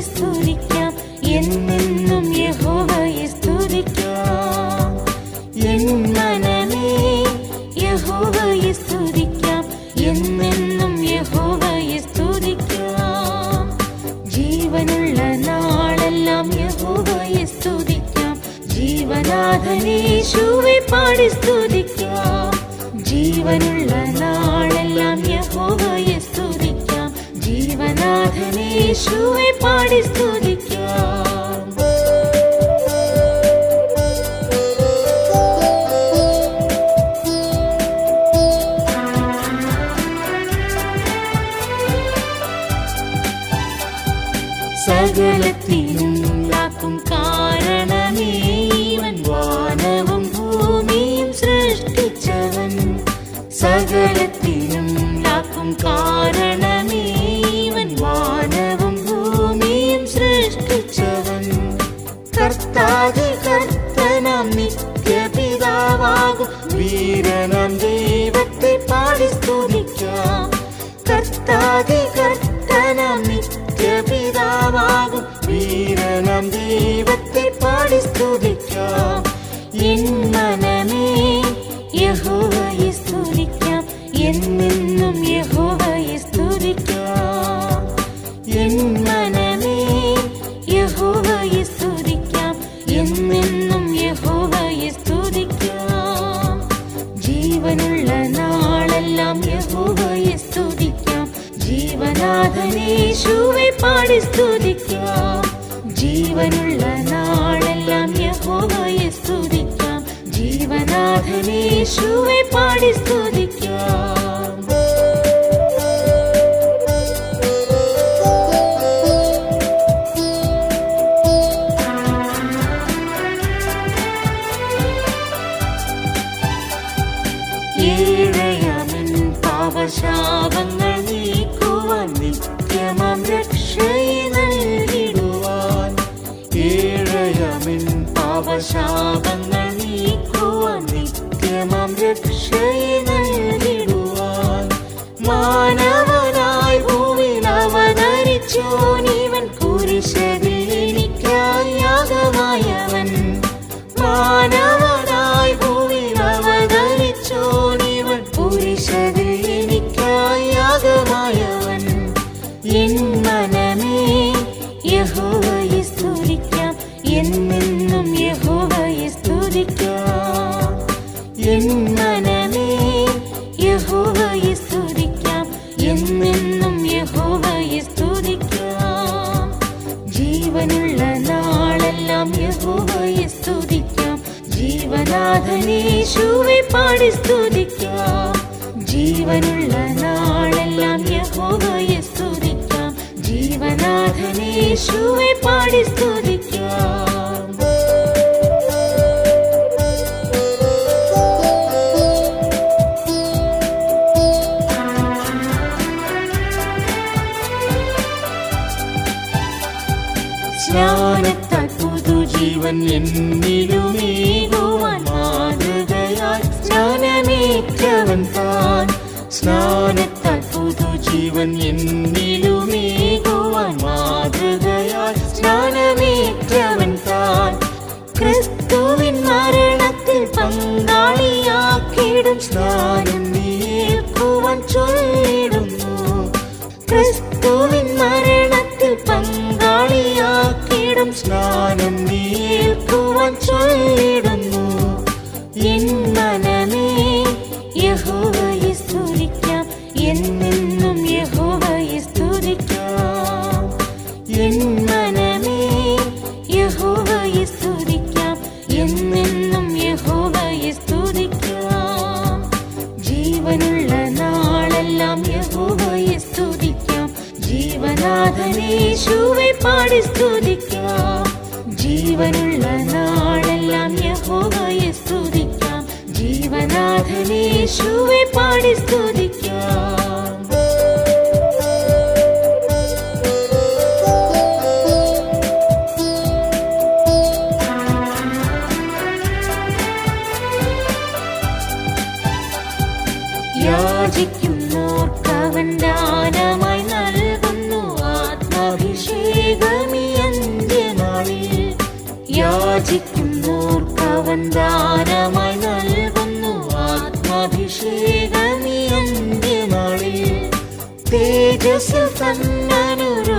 സ്തുതിക്കാം. എന്നെന്നും സ്തുതിക്കാം. എൻ സ്തുതിക്കാം. എന്നെന്നും സ്തുതിക്കാം. ജീവനുള്ള നാളെല്ലാം സ്തുതിക്കാം. പാടി സ്തുതിക്കാം. ജീവനുള്ള ജീവനാഥനേശുവെ പാടി സ്തുതിക്കാം. സകലത്തിനും ലാക്കും കാരണമേവൻ വാനവും ഭൂമിയും സൃഷ്ടിച്ചവൻ. സകലത്തിനും ലാക്കും കാരണമേവൻ വീരനാം ദൈവത്തെ പാടി സ്തുതിക്കാം കർത്താതി കർത്തനാം നിത്യപിതാവാകും വീരനാം ദൈവത്തെ പാടി സ്തുതിക്കാം എൻ മനമേ ജീവനാഥനേശുവെ പാടി സ്തുതിക്കാം. ജീവനുള്ള നാളെല്ലാം യഹോവയെ സ്തുതിക്കാം. ജീവനാഥനേശുവെ പാടി സ്തുതിക്കാം. ഏഴയമൻ പാപശാപങ്ങൾ മാനവനായി ഭൂമിയിൽ അവതരിച്ചു. നീവൻ എനിക്കായി യാഗമായവൻ മാനവനായി ഭൂമിയിൽ അവതരിച്ചു. നീവൻ എനിക്കായി യാഗമായവൻ എൻ മനമേ യഹോവയെ സ്തുതിക്കാം. എന്നെന്നും യഹോവയെ സ്തുതിക്കാം. എൻ മനമേ യഹോവയെ സ്തുതിക്കാം. എന്നെന്നും യഹോവയെ സ്തുതിക്കാം. ജീവനുള്ള നാളെല്ലാം യഹോവയെ സ്തുതിക്കാം. പാടി സ്തുതിക്കാം. ജീവനുള്ള നാളെല്ലാം യഹോവയെ സ്തുതിക്കാം. പാടി സ്തുതിക്കാം. പുതുജീവൻ എന്നിലുമേകുവാൻ മാതൃകയായി സ്നാനമേറ്റവൻ താൻ. സ്നാനത്താൽ പുതുജീവൻ എന്നിലുമേകുവാൻ മാതൃകയാൽ സ്നാനമേറ്റവൻ താൻ. ക്രിസ്തുവിൻ മരണത്തിൽ പങ്കാളിയാക്കിടും സ്നാനം നീക്കുവാൻ ചൊല്ലിടുന്നു. ക്രിസ്തുവിൻ മരണത്തിൽ പങ്കാളിയാക്കിടും സ്നാനം ചൊല്ലിടുന്നു എൻ യഹോവയെ സ്തുതിക്കാം. എന്നെന്നും യഹോവയെ സ്തുതിക്കാം. എൻ യഹോവയെ സ്തുതിക്കാം. എന്നെന്നും യഹോവയെ സ്തുതിക്കാം. ജീവനുള്ള നാളെല്ലാം യഹോവയെ സ്തുതിക്കാം. പാടി സ്തുതിക്കാം. ജീവനുള്ള നാളെല്ലാം യഹോവയെ സ്തുതിക്കാം. ജീവനാഥനേശുവെ പാടി സ്തുതിക്കാം. യാചിക്കുന്നോർക്കവൻ ദാനമായി യാചിക്കുന്നോർക്കവൻ ദാനമായി നൽകുന്നു ആത്മാഭിഷേകമി അന്ത്യനാളിൽ തേജസ്സിൽ തന്നനുരൂപരായിടുവാൻ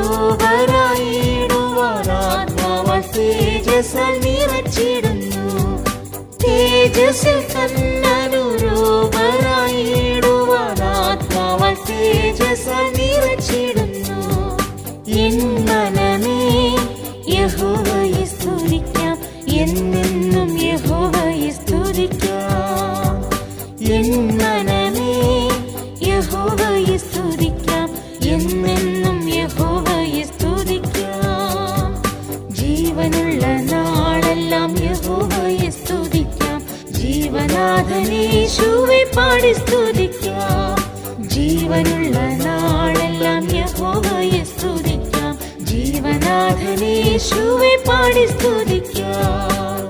ആത്മാവാൽ നിറച്ചിടുന്നു. തേജസ്സിൽ തന്നനുരൂപരായിടുവാൻ മനമേ യഹോവയെ സ്തുതിക്കാം? എന്നെന്നും യഹോവയെ സ്തുതിക്കാം. ജീവനുള്ള നാളെല്ലാം യഹോവയെ സ്തുതിക്കാം. ജീവനാഥനേശുവെ പാടി സ്തുതിക്കാം. ജീവനുള്ള നാളെല്ലാം യഹോവയെ സ്തുതിക്കാം. ജീവനാഥനേശുവെ പാടി സ്തുതിക്കാം.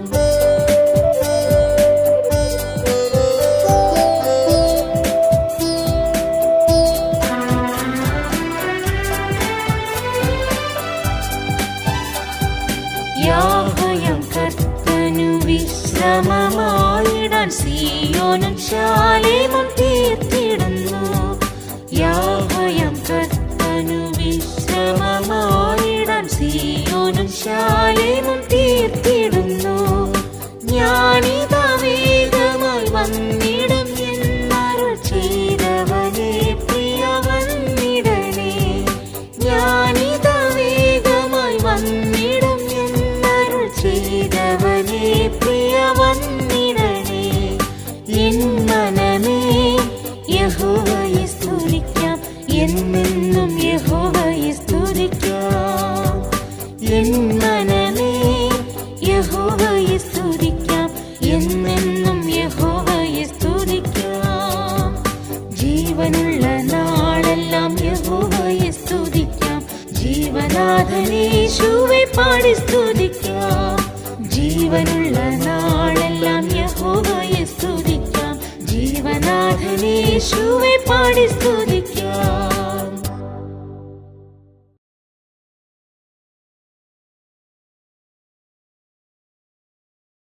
ధ్యానించాలేమో എന്നെന്നും യഹോവയെ ജീവനുള്ള നാളെല്ലാം യഹോവയെ സ്തുതിക്കാം ജീവനാഥനേശുവെ പാടി ജീവനുള്ള നാളെല്ലാം യഹോവയെ പാടി സ്തുതിക്കാം